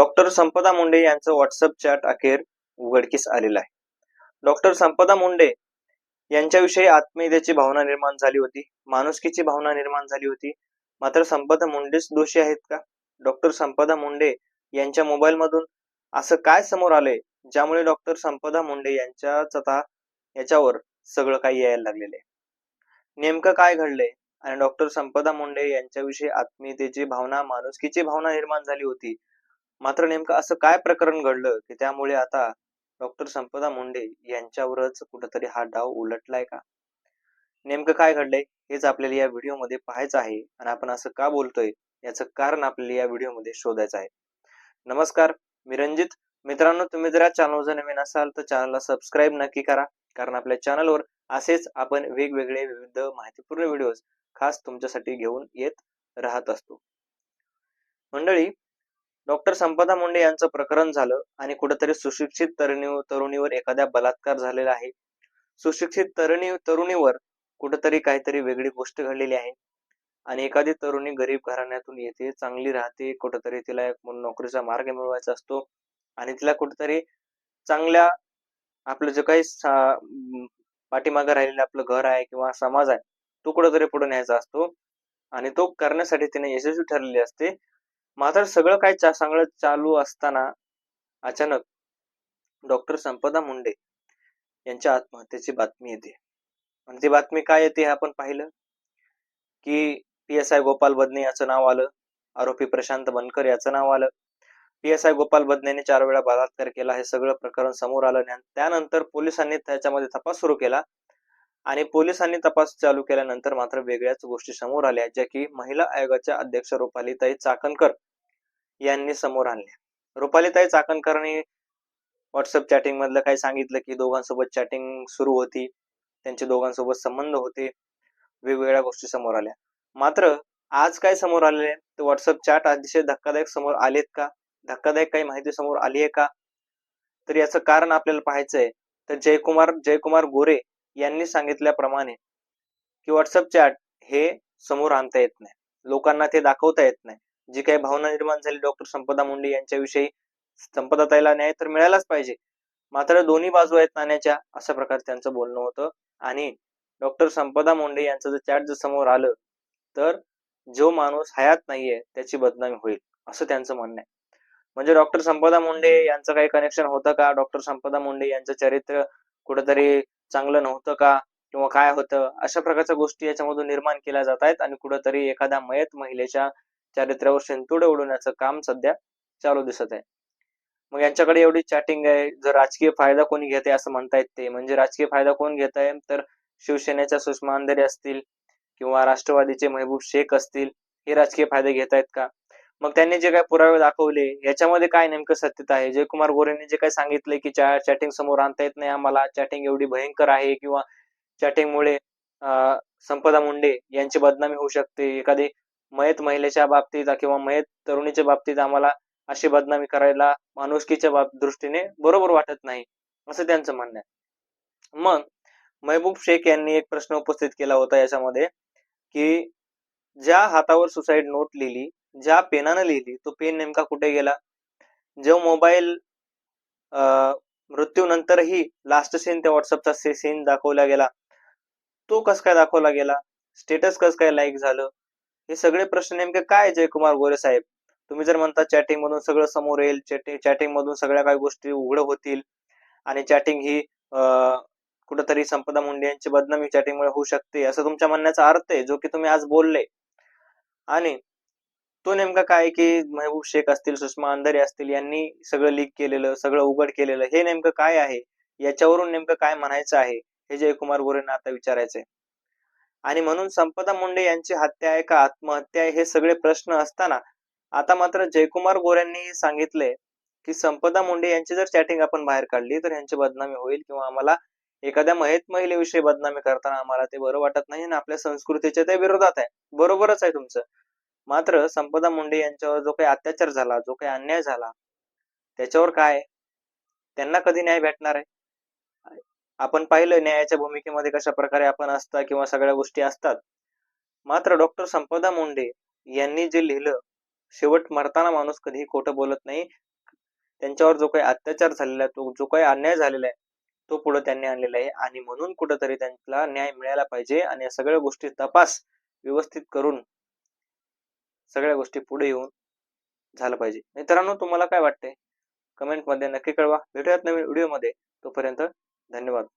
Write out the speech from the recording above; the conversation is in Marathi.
डॉक्टर संपदा मुंडे यांचं व्हॉट्सअप चॅट अखेर उघडकीस आलेलं आहे. डॉक्टर संपदा मुंडे यांच्याविषयी आत्मीयतेची भावना निर्माण झाली होती. माणुसकीची भावना निर्माण झाली होती. मात्र संपदा मुंडेच दोषी आहेत का? डॉक्टर संपदा मुंडे यांच्या मोबाईल मधून असं काय समोर आलंय? ज्यामुळे डॉक्टर संपदा मुंडे यांच्याच आता याच्यावर सगळं काही यायला लागलेलं आहे. नेमकं काय घडलंय? आणि डॉक्टर संपदा मुंडे यांच्याविषयी आत्मीयतेची भावना माणुसकीची भावना निर्माण झाली होती. मात्र नेमकं असं काय प्रकरण घडलं की त्यामुळे आता डॉक्टर संपदा मुंडे यांच्यावरच कुठंतरी हा डाव उलटलाय का? नेमकं काय घडलंय हेच आपल्याला या व्हिडिओमध्ये पाहायचं आहे आणि आपण असं का बोलतोय याचं कारण आपल्याला या व्हिडिओमध्ये शोधायचं आहे. नमस्कार मी रंजित. मित्रांनो तुम्ही जर या चॅनल जर नवीन असाल तर चॅनलला सबस्क्राईब नक्की करा कारण आपल्या चॅनलवर असेच आपण वेगवेगळे विविध माहितीपूर्ण व्हिडिओज खास तुमच्यासाठी घेऊन येत राहत असतो. मंडळी डॉक्टर संपदा मुंडे यांचं प्रकरण झालं आणि कुठेतरी सुशिक्षित तरुणी तरुणीवर एखाद्या बलात्कार झालेला आहे. सुशिक्षित तरुणी तरुणीवर कुठेतरी काहीतरी वेगळी गोष्ट घडलेली आहे. आणि एखादी तरुणी गरीब घराण्यातून येते चांगली राहते कुठेतरी तिला एक नोकरीचा मार्ग मिळवायचा असतो आणि तिला कुठेतरी चांगल्या आपलं जे काही पाठीमागं राहिलेलं आपलं घर आहे किंवा समाज आहे तो कुठेतरी पुढे न्यायचा असतो. आणि तो करण्यासाठी तिने यशस्वी ठरलेली असते. मात्र सगळं काय चांगलं चालू असताना अचानक डॉक्टर संपदा मुंडे यांच्या आत्महत्येची बातमी येते. आणि ती बातमी काय येते हे आपण पाहिलं? की P S I Gopal Badne याचं नाव आलं. आरोपी प्रशांत बनकर याचं नाव आलं. पी एस आय गोपाल बदनेने चार वेळा बलात्कार केला. हे सगळं प्रकरण समोर आलं त्यानंतर पोलिसांनी त्याच्यामध्ये तपास सुरू केला. आणि पोलिसांनी तपास चालू केल्यानंतर मात्र वेगळ्याच गोष्टी समोर आल्या. ज्या की महिला आयोगाच्या अध्यक्ष रुपालीताई चाकणकर यांनी समोर आणल्या. रुपालीताई चाकणकरनी व्हॉट्सअप चॅटिंग मधलं काही सांगितलं की दोघांसोबत चॅटिंग सुरू होती. त्यांचे दोघांसोबत संबंध होते. वेगवेगळ्या गोष्टी समोर आल्या. मात्र आज काय समोर आलेले तर व्हॉट्सअप चॅट अतिशय धक्कादायक समोर आलेत का? धक्कादायक काही माहिती समोर आली आहे का? तर याचं कारण आपल्याला पाहायचंय. तर जयकुमार जयकुमार गोरे यांनी सांगितल्याप्रमाणे की व्हॉट्सअप चॅट हे समोर आणता येत नाही. लोकांना ते दाखवता येत नाही. जी काही भावना निर्माण झाली डॉक्टर संपदा मुंडे यांच्याविषयी संपदा ताईला न्याय तर मिळालाच पाहिजे. मात्र दोन्ही बाजू आहेत नाण्याच्या अशा प्रकारे त्यांचं बोलणं होतं. आणि डॉक्टर संपदा मुंडे यांचं जर चॅट जर समोर आलं तर जो माणूस हयात नाहीये त्याची बदनामी होईल असं त्यांचं म्हणणं आहे. म्हणजे डॉक्टर संपदा मुंडे यांचं काही कनेक्शन होतं का? डॉक्टर संपदा मुंडे यांचं चरित्र कुठेतरी चांगलं नव्हतं का? किंवा काय होतं? अशा प्रकारच्या गोष्टी याच्यामधून निर्माण केल्या जात आहेत. आणि कुठेतरी एखाद्या मयत महिलेच्या चारित्र्यावर शेंतुडे उडवण्याचं काम सध्या चालू दिसत आहे. मग यांच्याकडे एवढी चॅटिंग आहे जर राजकीय फायदा कोणी घेत आहे असं म्हणता येत ते म्हणजे राजकीय फायदा कोण घेत आहे? तर शिवसेनेच्या सुषमा अंधारे असतील किंवा राष्ट्रवादीचे महबूब शेख असतील हे राजकीय फायदे घेत आहेत का? मग त्यांनी जे काही पुरावे दाखवले याच्यामध्ये काय नेमकं सत्यता आहे? जयकुमार गोरेंनी जे काही सांगितले की चॅटिंग समोर आणता येत नाही आम्हाला चॅटिंग एवढी भयंकर आहे किंवा चॅटिंगमुळे संपदा मुंडे यांची बदनामी होऊ शकते एखादी मयत महिलेच्या बाबतीत किंवा मयत तरुणीच्या बाबतीत आम्हाला अशी बदनामी करायला माणुसकीच्या बाब दृष्टीने बरोबर वाटत नाही असं त्यांचं म्हणणं आहे. मग महबूब शेख यांनी एक प्रश्न उपस्थित केला होता याच्यामध्ये की ज्या हातावर सुसाईड नोट लिहिली ज्या पेनानं लिहिली तो पेन नेमका कुठे गेला? जो मोबाईल मृत्यूनंतरही लास्ट सीन त्या व्हॉट्सअपचा सीन दाखवला गेला तो कस काय दाखवला गेला? स्टेटस कस काय लाईक झालं? हे सगळे प्रश्न नेमके काय जयकुमार गोरे साहेब? तुम्ही जर म्हणता चॅटिंग मधून सगळं समोर येईल चॅटिंग मधून सगळ्या काही गोष्टी उघड होतील आणि चॅटिंग ही कुठंतरी संपदा मुंडे यांची बदनामी चॅटिंगमुळे होऊ शकते असं तुमच्या म्हणण्याचा अर्थ आहे जो की तुम्ही आज बोलले. आणि तो नेमका काय की महबूब शेख असतील सुषमा अंधारे असतील यांनी सगळं लीक केलेलं सगळं उघड केलेलं हे नेमकं काय आहे? याच्यावरून नेमकं काय म्हणायचं आहे? हे जयकुमार गोरेंना आता विचारायचंय. आणि म्हणून संपदा मुंडे यांची हत्या आहे का आत्महत्या आहे हे सगळे प्रश्न असताना आता मात्र जयकुमार गोऱ्यांनी सांगितले की संपदा मुंडे यांची जर चॅटिंग आपण बाहेर काढली तर यांची बदनामी होईल किंवा आम्हाला एखाद्या महित महिलेविषयी बदनामी करताना आम्हाला ते बरं वाटत नाही आणि आपल्या संस्कृतीच्या त्या विरोधात आहे. बरोबरच आहे तुमचं. मात्र संपदा मुंडे यांच्यावर जो काही अत्याचार झाला जो काही अन्याय झाला त्याच्यावर काय? त्यांना कधी न्याय भेटणार आहे? आपण पाहिलं न्यायाच्या भूमिकेमध्ये कशा प्रकारे आपण असता किंवा सगळ्या गोष्टी असतात. मात्र डॉक्टर संपदा मुंडे यांनी जे लिहिलं शेवट मरताना माणूस कधीही खोटं बोलत नाही. त्यांच्यावर जो काही अत्याचार झालेला आहे तो जो काही अन्याय झालेला आहे तो पुढे त्यांनी आणलेला आहे. आणि म्हणून कुठंतरी त्यांना न्याय मिळायला पाहिजे आणि या सगळ्या गोष्टी तपास व्यवस्थित करून सगळ्या गोष्टी पुढे येऊन झालं पाहिजे. मित्रांनो तुम्हाला काय वाटतंय? कमेंटमध्ये नक्की कळवा. भेटूयात नवीन व्हिडिओमध्ये तोपर्यंत धन्यवाद.